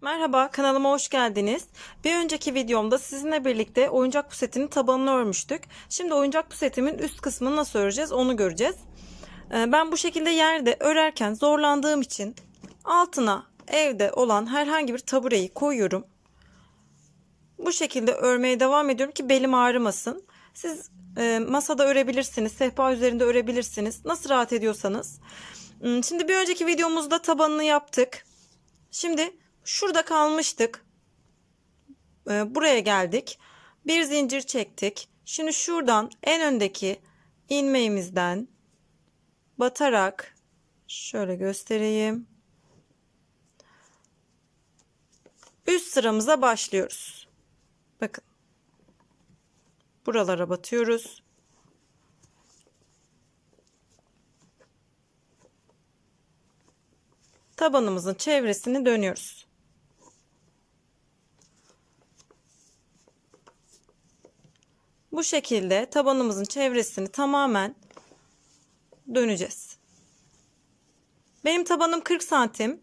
Merhaba, kanalıma hoş geldiniz. Bir önceki videomda sizinle birlikte oyuncak pusetinin tabanını örmüştük. Şimdi oyuncak pusetimin üst kısmını nasıl öreceğiz onu göreceğiz. Ee, Ben bu şekilde yerde örerken zorlandığım için altına evde olan herhangi bir tabureyi koyuyorum. Bu şekilde örmeye devam ediyorum ki belim ağrımasın. Siz e, masada örebilirsiniz, sehpa üzerinde örebilirsiniz. Nasıl rahat ediyorsanız. Hmm, Şimdi bir önceki videomuzda tabanını yaptık. Şimdi şurada kalmıştık. Ee, buraya geldik. Bir zincir çektik. Şimdi şuradan en öndeki ilmeğimizden batarak şöyle göstereyim. Üst sıramıza başlıyoruz. Bakın. Buralara batıyoruz. tabanımızın çevresini dönüyoruz. Bu şekilde tabanımızın çevresini tamamen döneceğiz. Benim tabanım 40 santim.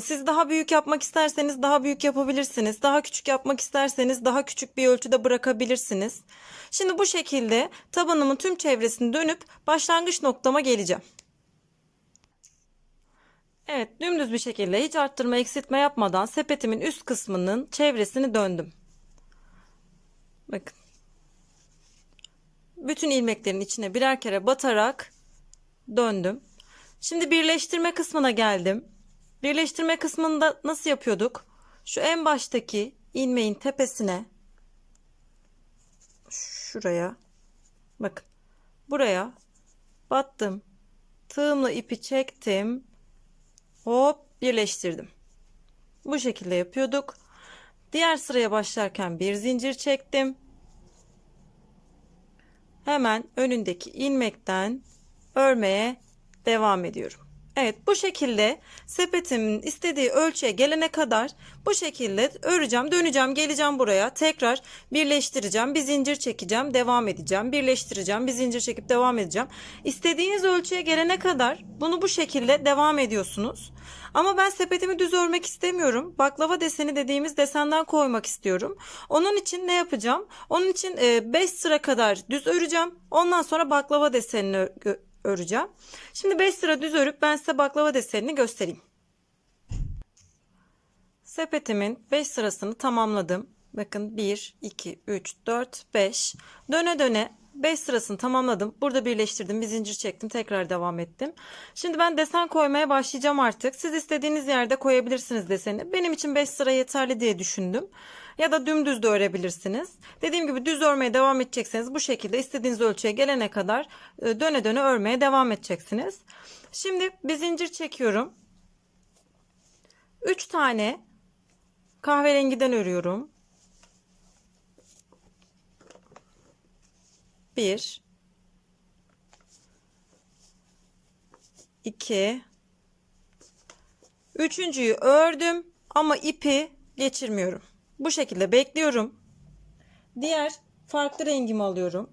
Siz daha büyük yapmak isterseniz daha büyük yapabilirsiniz. Daha küçük yapmak isterseniz daha küçük bir ölçüde bırakabilirsiniz. Şimdi bu şekilde tabanımın tüm çevresini dönüp başlangıç noktama geleceğim. Evet dümdüz bir şekilde hiç arttırma eksiltme yapmadan sepetimin üst kısmının çevresini döndüm. Bakın. Bütün ilmeklerin içine birer kere batarak döndüm. Şimdi birleştirme kısmına geldim. Birleştirme kısmında nasıl yapıyorduk? Şu en baştaki ilmeğin tepesine şuraya bakın buraya battım. Tığımla ipi çektim Hop birleştirdim. Bu şekilde yapıyorduk. Diğer sıraya başlarken bir zincir çektim. Hemen önündeki ilmekten örmeye devam ediyorum. Evet bu şekilde sepetimin istediği ölçüye gelene kadar bu şekilde öreceğim döneceğim geleceğim buraya tekrar birleştireceğim bir zincir çekeceğim devam edeceğim birleştireceğim bir zincir çekip devam edeceğim. İstediğiniz ölçüye gelene kadar bunu bu şekilde devam ediyorsunuz. Ama ben sepetimi düz örmek istemiyorum. Baklava deseni dediğimiz desenden koymak istiyorum. Onun için ne yapacağım? Onun için 5 sıra kadar düz öreceğim. Ondan sonra baklava desenini öreceğim. Şimdi 5 sıra düz örüp ben size baklava desenini göstereyim. Sepetimin 5 sırasını tamamladım. Bakın 1, 2, 3, 4, 5. Döne döne 5 sırasını tamamladım. Burada birleştirdim. Bir zincir çektim. Tekrar devam ettim. Şimdi ben desen koymaya başlayacağım artık. Siz istediğiniz yerde koyabilirsiniz deseni. Benim için 5 sıra yeterli diye düşündüm. Ya da dümdüz de örebilirsiniz. Dediğim gibi düz örmeye devam edecekseniz bu şekilde istediğiniz ölçüye gelene kadar e, döne döne örmeye devam edeceksiniz. Şimdi bir zincir çekiyorum. 3 tane kahverengiden örüyorum. 1 2 Üçüncüyü ördüm ama ipi geçirmiyorum. Bu şekilde bekliyorum. Diğer farklı rengimi alıyorum.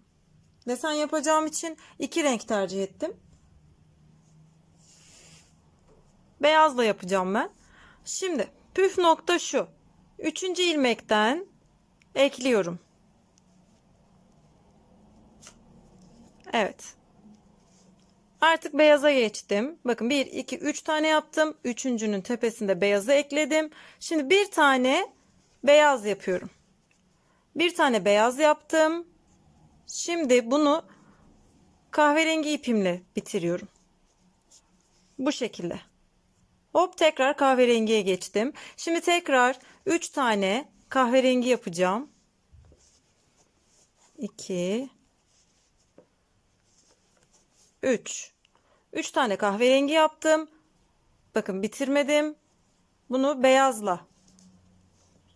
Desen yapacağım için iki renk tercih ettim. Beyazla yapacağım ben. Şimdi püf nokta şu. Üçüncü ilmekten ekliyorum. Evet. Artık beyaza geçtim. Bakın 1, 2, 3 tane yaptım. Üçüncünün tepesinde beyazı ekledim. Şimdi bir tane beyaz yapıyorum. Bir tane beyaz yaptım. Şimdi bunu kahverengi ipimle bitiriyorum. Bu şekilde. Hop tekrar kahverengiye geçtim. Şimdi tekrar 3 tane kahverengi yapacağım. 2 3 3 tane kahverengi yaptım. Bakın bitirmedim. Bunu beyazla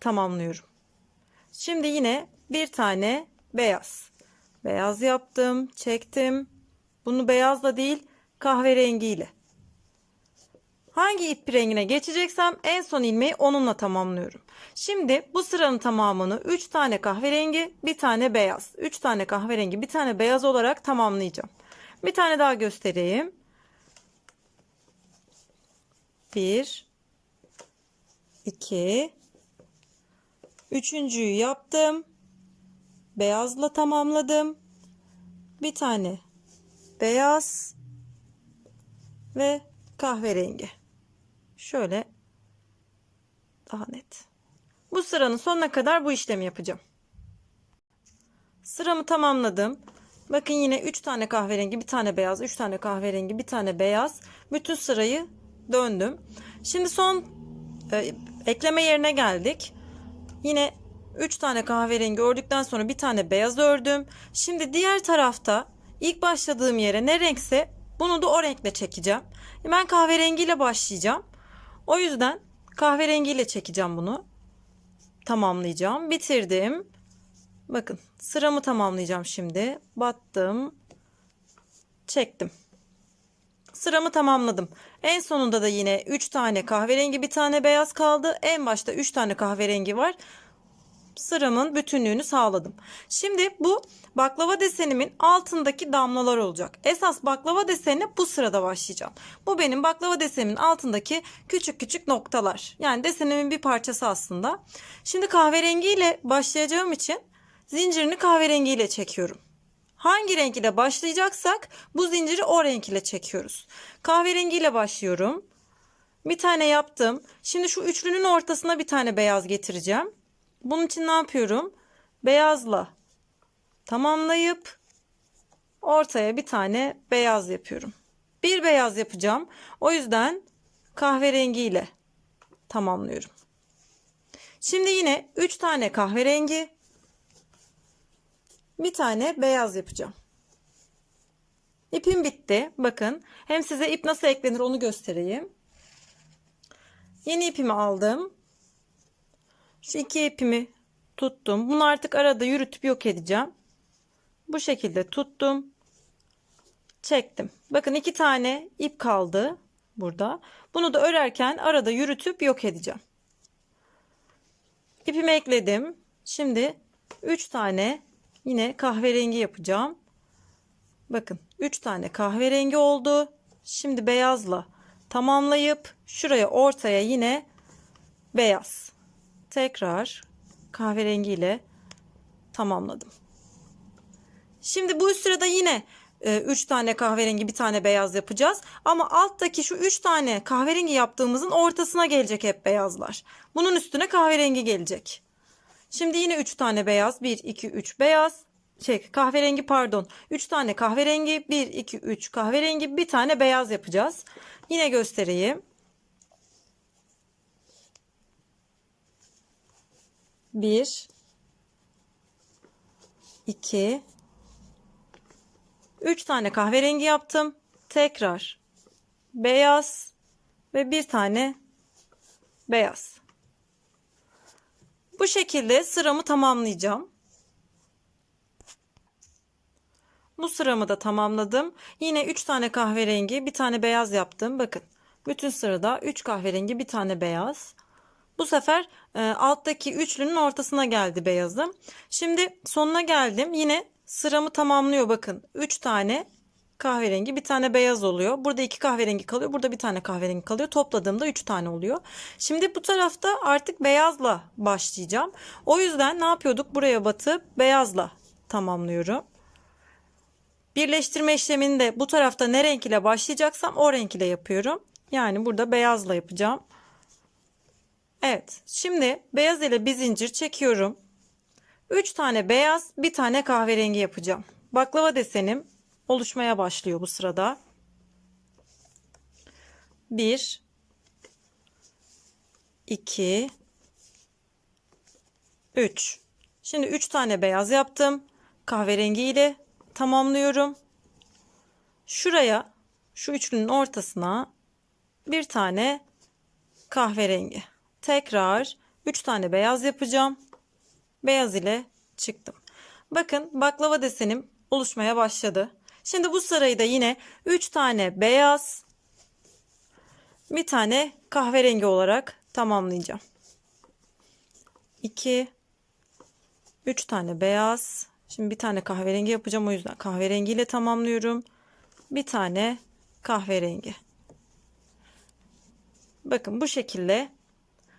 tamamlıyorum. Şimdi yine bir tane beyaz. Beyaz yaptım, çektim. Bunu beyazla değil, kahverengiyle. Hangi ip rengine geçeceksem en son ilmeği onunla tamamlıyorum. Şimdi bu sıranın tamamını 3 tane kahverengi, bir tane beyaz. 3 tane kahverengi, bir tane beyaz olarak tamamlayacağım. Bir tane daha göstereyim. 1 2 Üçüncüyü yaptım. Beyazla tamamladım. Bir tane beyaz ve kahverengi. Şöyle daha net. Bu sıranın sonuna kadar bu işlemi yapacağım. Sıramı tamamladım. Bakın yine 3 tane kahverengi, bir tane beyaz, 3 tane kahverengi, bir tane beyaz. Bütün sırayı döndüm. Şimdi son e, ekleme yerine geldik. Yine 3 tane kahverengi ördükten sonra bir tane beyaz ördüm. Şimdi diğer tarafta ilk başladığım yere ne renkse bunu da o renkle çekeceğim. Ben kahverengiyle başlayacağım. O yüzden kahverengiyle çekeceğim bunu. Tamamlayacağım. Bitirdim. Bakın sıramı tamamlayacağım şimdi. Battım. Çektim. Sıramı tamamladım. En sonunda da yine 3 tane kahverengi bir tane beyaz kaldı. En başta 3 tane kahverengi var. Sıramın bütünlüğünü sağladım. Şimdi bu baklava desenimin altındaki damlalar olacak. Esas baklava deseni bu sırada başlayacağım. Bu benim baklava desenimin altındaki küçük küçük noktalar. Yani desenimin bir parçası aslında. Şimdi kahverengiyle başlayacağım için zincirini kahverengiyle çekiyorum. Hangi renk ile başlayacaksak bu zinciri o renk ile çekiyoruz. Kahverengiyle başlıyorum. Bir tane yaptım. Şimdi şu üçlünün ortasına bir tane beyaz getireceğim. Bunun için ne yapıyorum? Beyazla tamamlayıp ortaya bir tane beyaz yapıyorum. Bir beyaz yapacağım. O yüzden kahverengiyle tamamlıyorum. Şimdi yine 3 tane kahverengi bir tane beyaz yapacağım. İpim bitti. Bakın hem size ip nasıl eklenir onu göstereyim. Yeni ipimi aldım. Şu iki ipimi tuttum. Bunu artık arada yürütüp yok edeceğim. Bu şekilde tuttum. Çektim. Bakın iki tane ip kaldı burada. Bunu da örerken arada yürütüp yok edeceğim. İpimi ekledim. Şimdi 3 tane yine kahverengi yapacağım. Bakın 3 tane kahverengi oldu. Şimdi beyazla tamamlayıp şuraya ortaya yine beyaz. Tekrar kahverengi ile tamamladım. Şimdi bu üst sırada yine 3 tane kahverengi bir tane beyaz yapacağız. Ama alttaki şu 3 tane kahverengi yaptığımızın ortasına gelecek hep beyazlar. Bunun üstüne kahverengi gelecek. Şimdi yine 3 tane beyaz. 1, 2, 3 beyaz. Şey kahverengi pardon. 3 tane kahverengi. 1, 2, 3 kahverengi. Bir tane beyaz yapacağız. Yine göstereyim. 1 2 3 tane kahverengi yaptım. Tekrar beyaz ve bir tane beyaz. Bu şekilde sıramı tamamlayacağım. Bu sıramı da tamamladım. Yine 3 tane kahverengi, bir tane beyaz yaptım. Bakın. Bütün sırada 3 kahverengi, bir tane beyaz. Bu sefer e, alttaki üçlünün ortasına geldi beyazım. Şimdi sonuna geldim. Yine sıramı tamamlıyor bakın. 3 tane kahverengi bir tane beyaz oluyor. Burada iki kahverengi kalıyor. Burada bir tane kahverengi kalıyor. Topladığımda 3 tane oluyor. Şimdi bu tarafta artık beyazla başlayacağım. O yüzden ne yapıyorduk? Buraya batıp beyazla tamamlıyorum. Birleştirme işlemini de bu tarafta ne renk ile başlayacaksam o renk ile yapıyorum. Yani burada beyazla yapacağım. Evet. Şimdi beyaz ile bir zincir çekiyorum. 3 tane beyaz, bir tane kahverengi yapacağım. Baklava desenim oluşmaya başlıyor bu sırada. 1 2 3 Şimdi 3 tane beyaz yaptım. Kahverengi ile tamamlıyorum. Şuraya şu üçlünün ortasına bir tane kahverengi. Tekrar 3 tane beyaz yapacağım. Beyaz ile çıktım. Bakın baklava desenim oluşmaya başladı. Şimdi bu sırayı da yine 3 tane beyaz, bir tane kahverengi olarak tamamlayacağım. 2 3 tane beyaz. Şimdi bir tane kahverengi yapacağım o yüzden kahverengi ile tamamlıyorum. Bir tane kahverengi. Bakın bu şekilde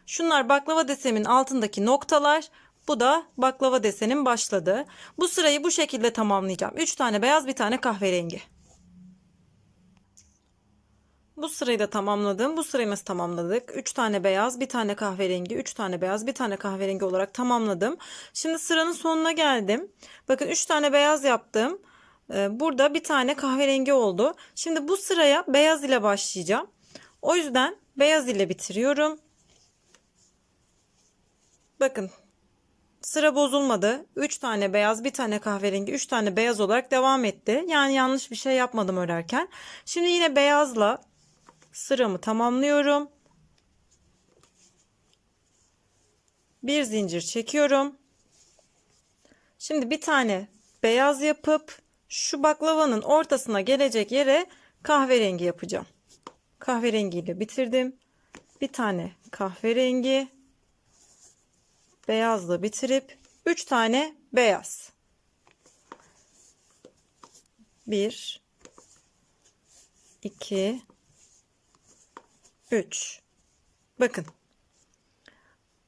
Şunlar baklava desemin altındaki noktalar. Bu da baklava desenin başladığı. Bu sırayı bu şekilde tamamlayacağım. 3 tane beyaz, bir tane kahverengi. Bu sırayı da tamamladım. Bu sırayı nasıl tamamladık? 3 tane beyaz, bir tane kahverengi, 3 tane beyaz, bir tane kahverengi olarak tamamladım. Şimdi sıranın sonuna geldim. Bakın 3 tane beyaz yaptım. Ee, Burada bir tane kahverengi oldu. Şimdi bu sıraya beyaz ile başlayacağım. O yüzden beyaz ile bitiriyorum. Bakın sıra bozulmadı. 3 tane beyaz, bir tane kahverengi, 3 tane beyaz olarak devam etti. Yani yanlış bir şey yapmadım örerken. Şimdi yine beyazla sıramı tamamlıyorum. Bir zincir çekiyorum. Şimdi bir tane beyaz yapıp şu baklavanın ortasına gelecek yere kahverengi yapacağım. Kahverengiyle bitirdim. Bir tane kahverengi beyazla bitirip 3 tane beyaz. 1 2 3 Bakın.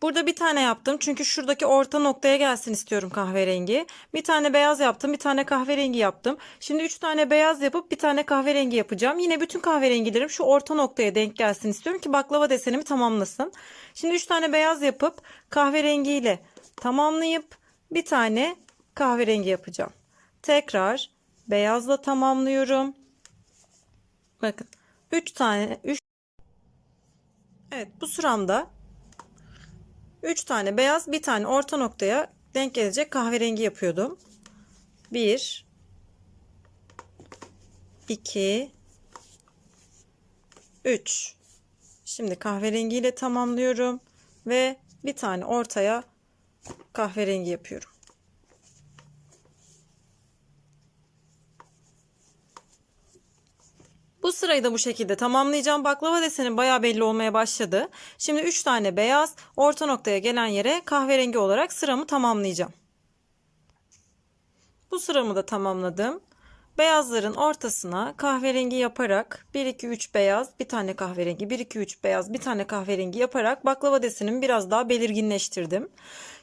Burada bir tane yaptım çünkü şuradaki orta noktaya gelsin istiyorum kahverengi. Bir tane beyaz yaptım, bir tane kahverengi yaptım. Şimdi 3 tane beyaz yapıp bir tane kahverengi yapacağım. Yine bütün kahverengilerim şu orta noktaya denk gelsin istiyorum ki baklava desenimi tamamlasın. Şimdi 3 tane beyaz yapıp kahverengiyle tamamlayıp bir tane kahverengi yapacağım. Tekrar beyazla tamamlıyorum. Bakın 3 tane 3 Evet bu sıramda 3 tane beyaz, bir tane orta noktaya denk gelecek kahverengi yapıyordum. 1 2 3 Şimdi kahverengiyle tamamlıyorum ve bir tane ortaya kahverengi yapıyorum. Bu sırayı da bu şekilde tamamlayacağım. Baklava deseni bayağı belli olmaya başladı. Şimdi 3 tane beyaz, orta noktaya gelen yere kahverengi olarak sıramı tamamlayacağım. Bu sıramı da tamamladım. Beyazların ortasına kahverengi yaparak 1 2 3 beyaz, bir tane kahverengi, 1 2 3 beyaz, bir tane kahverengi yaparak baklava desenimi biraz daha belirginleştirdim.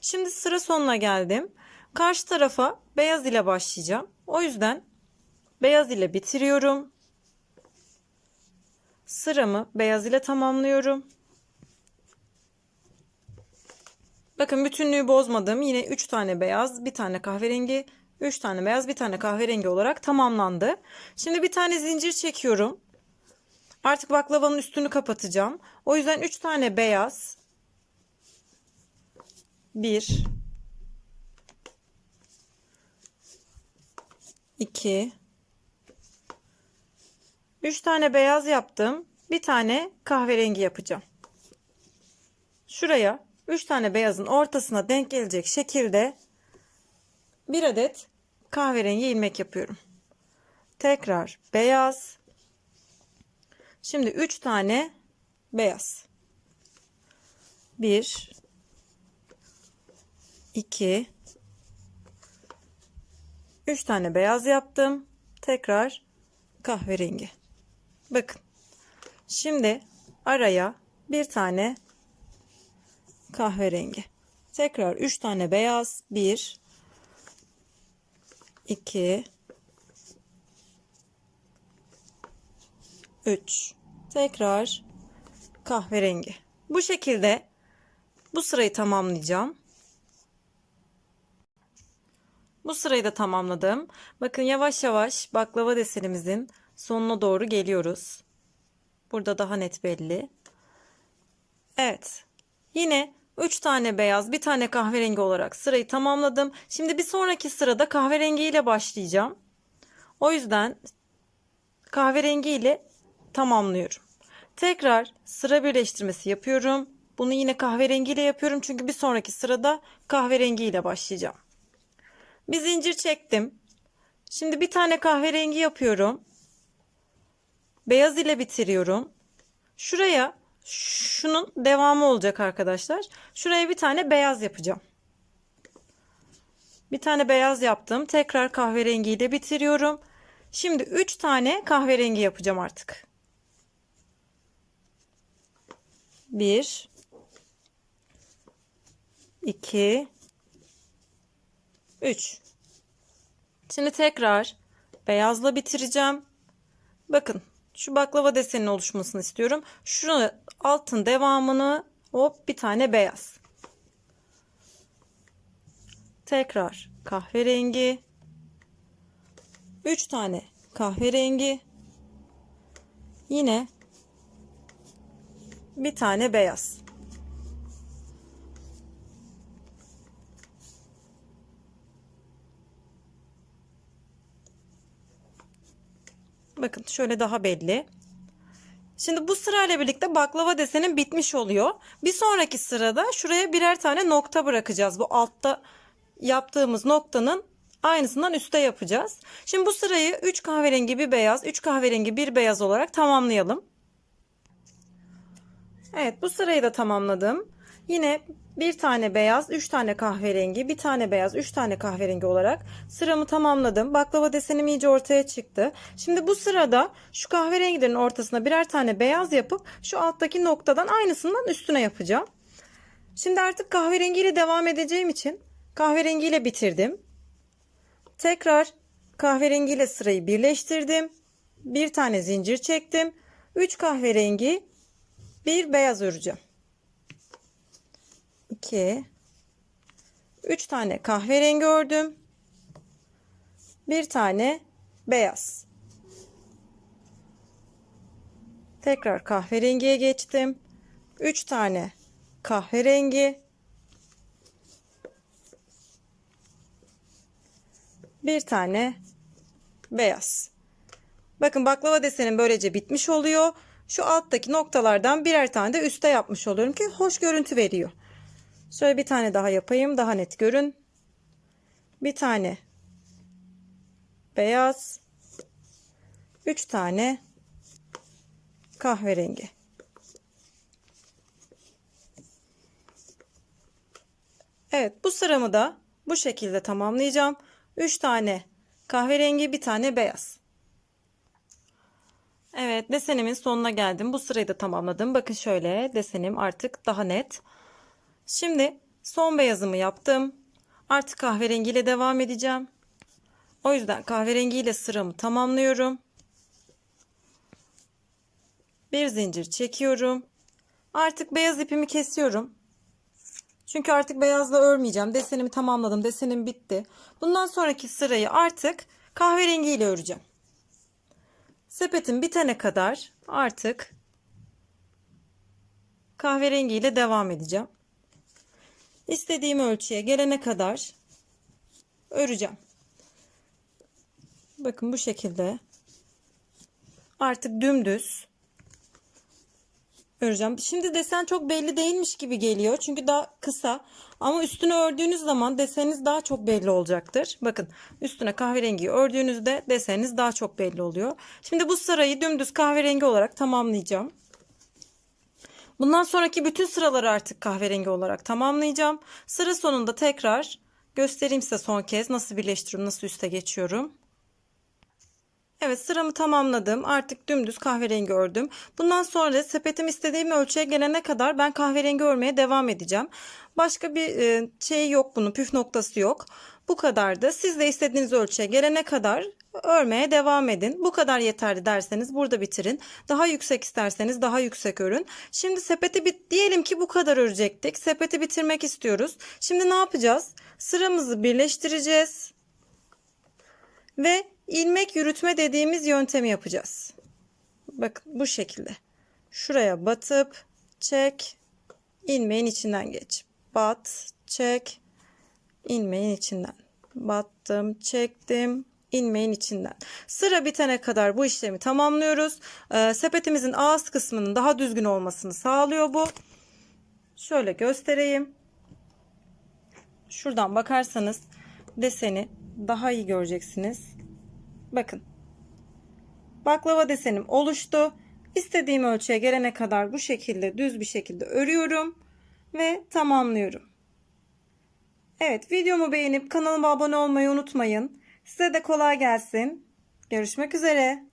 Şimdi sıra sonuna geldim. Karşı tarafa beyaz ile başlayacağım. O yüzden beyaz ile bitiriyorum. Sıramı beyaz ile tamamlıyorum. Bakın bütünlüğü bozmadım. Yine 3 tane beyaz, bir tane kahverengi, 3 tane beyaz, bir tane kahverengi olarak tamamlandı. Şimdi bir tane zincir çekiyorum. Artık baklavanın üstünü kapatacağım. O yüzden 3 tane beyaz. 1 2 3 tane beyaz yaptım. Bir tane kahverengi yapacağım. Şuraya 3 tane beyazın ortasına denk gelecek şekilde bir adet kahverengi ilmek yapıyorum. Tekrar beyaz. Şimdi 3 tane beyaz. 1 2 3 tane beyaz yaptım. Tekrar kahverengi. Bakın. Şimdi araya bir tane kahverengi. Tekrar 3 tane beyaz. 1 2 3 Tekrar kahverengi. Bu şekilde bu sırayı tamamlayacağım. Bu sırayı da tamamladım. Bakın yavaş yavaş baklava desenimizin sonuna doğru geliyoruz. Burada daha net belli. Evet. Yine 3 tane beyaz, bir tane kahverengi olarak sırayı tamamladım. Şimdi bir sonraki sırada kahverengi ile başlayacağım. O yüzden kahverengi ile tamamlıyorum. Tekrar sıra birleştirmesi yapıyorum. Bunu yine kahverengi ile yapıyorum çünkü bir sonraki sırada kahverengi ile başlayacağım. Bir zincir çektim. Şimdi bir tane kahverengi yapıyorum. Beyaz ile bitiriyorum. Şuraya şunun devamı olacak arkadaşlar. Şuraya bir tane beyaz yapacağım. Bir tane beyaz yaptım. Tekrar kahverengi ile bitiriyorum. Şimdi 3 tane kahverengi yapacağım artık. 1 2 3 Şimdi tekrar beyazla bitireceğim. Bakın şu baklava deseninin oluşmasını istiyorum. Şunu altın devamını hop bir tane beyaz. Tekrar kahverengi. 3 tane kahverengi. Yine bir tane beyaz. Bakın şöyle daha belli. Şimdi bu sırayla birlikte baklava desenin bitmiş oluyor. Bir sonraki sırada şuraya birer tane nokta bırakacağız. Bu altta yaptığımız noktanın aynısından üste yapacağız. Şimdi bu sırayı 3 kahverengi bir beyaz, 3 kahverengi bir beyaz olarak tamamlayalım. Evet bu sırayı da tamamladım. Yine bir tane beyaz, üç tane kahverengi, bir tane beyaz, üç tane kahverengi olarak sıramı tamamladım. Baklava desenim iyice ortaya çıktı. Şimdi bu sırada şu kahverengilerin ortasına birer tane beyaz yapıp şu alttaki noktadan aynısından üstüne yapacağım. Şimdi artık kahverengiyle devam edeceğim için kahverengiyle bitirdim. Tekrar kahverengiyle sırayı birleştirdim. Bir tane zincir çektim. Üç kahverengi, bir beyaz öreceğim. 2 3 tane kahverengi ördüm. Bir tane beyaz. Tekrar kahverengiye geçtim. 3 tane kahverengi. Bir tane beyaz. Bakın baklava desenim böylece bitmiş oluyor. Şu alttaki noktalardan birer tane de üste yapmış oluyorum ki hoş görüntü veriyor. Şöyle bir tane daha yapayım. Daha net görün. Bir tane beyaz. Üç tane kahverengi. Evet bu sıramı da bu şekilde tamamlayacağım. Üç tane kahverengi bir tane beyaz. Evet desenimin sonuna geldim. Bu sırayı da tamamladım. Bakın şöyle desenim artık daha net. Şimdi son beyazımı yaptım. Artık kahverengiyle devam edeceğim. O yüzden kahverengiyle sıramı tamamlıyorum. Bir zincir çekiyorum. Artık beyaz ipimi kesiyorum. Çünkü artık beyazla örmeyeceğim. Desenimi tamamladım. Desenim bitti. Bundan sonraki sırayı artık kahverengiyle öreceğim. Sepetim bitene kadar artık kahverengiyle devam edeceğim. İstediğim ölçüye gelene kadar öreceğim. Bakın bu şekilde artık dümdüz öreceğim. Şimdi desen çok belli değilmiş gibi geliyor. Çünkü daha kısa. Ama üstüne ördüğünüz zaman deseniniz daha çok belli olacaktır. Bakın üstüne kahverengi ördüğünüzde deseniniz daha çok belli oluyor. Şimdi bu sırayı dümdüz kahverengi olarak tamamlayacağım. Bundan sonraki bütün sıraları artık kahverengi olarak tamamlayacağım. Sıra sonunda tekrar göstereyim size son kez nasıl birleştiriyorum, nasıl üste geçiyorum. Evet sıramı tamamladım. Artık dümdüz kahverengi ördüm. Bundan sonra sepetim istediğim ölçüye gelene kadar ben kahverengi örmeye devam edeceğim. Başka bir e, şey yok bunun püf noktası yok. Bu kadardı. Siz de istediğiniz ölçüye gelene kadar örmeye devam edin. Bu kadar yeterli derseniz burada bitirin. Daha yüksek isterseniz daha yüksek örün. Şimdi sepeti bit diyelim ki bu kadar örecektik. Sepeti bitirmek istiyoruz. Şimdi ne yapacağız? Sıramızı birleştireceğiz. Ve ilmek yürütme dediğimiz yöntemi yapacağız. Bakın bu şekilde. Şuraya batıp çek, ilmeğin içinden geç. Bat, çek, ilmeğin içinden. Battım, çektim, ilmeğin içinden. Sıra bitene kadar bu işlemi tamamlıyoruz. Ee, sepetimizin ağız kısmının daha düzgün olmasını sağlıyor bu. Şöyle göstereyim. Şuradan bakarsanız deseni daha iyi göreceksiniz. Bakın. Baklava desenim oluştu. İstediğim ölçüye gelene kadar bu şekilde düz bir şekilde örüyorum ve tamamlıyorum. Evet videomu beğenip kanalıma abone olmayı unutmayın. Size de kolay gelsin. Görüşmek üzere.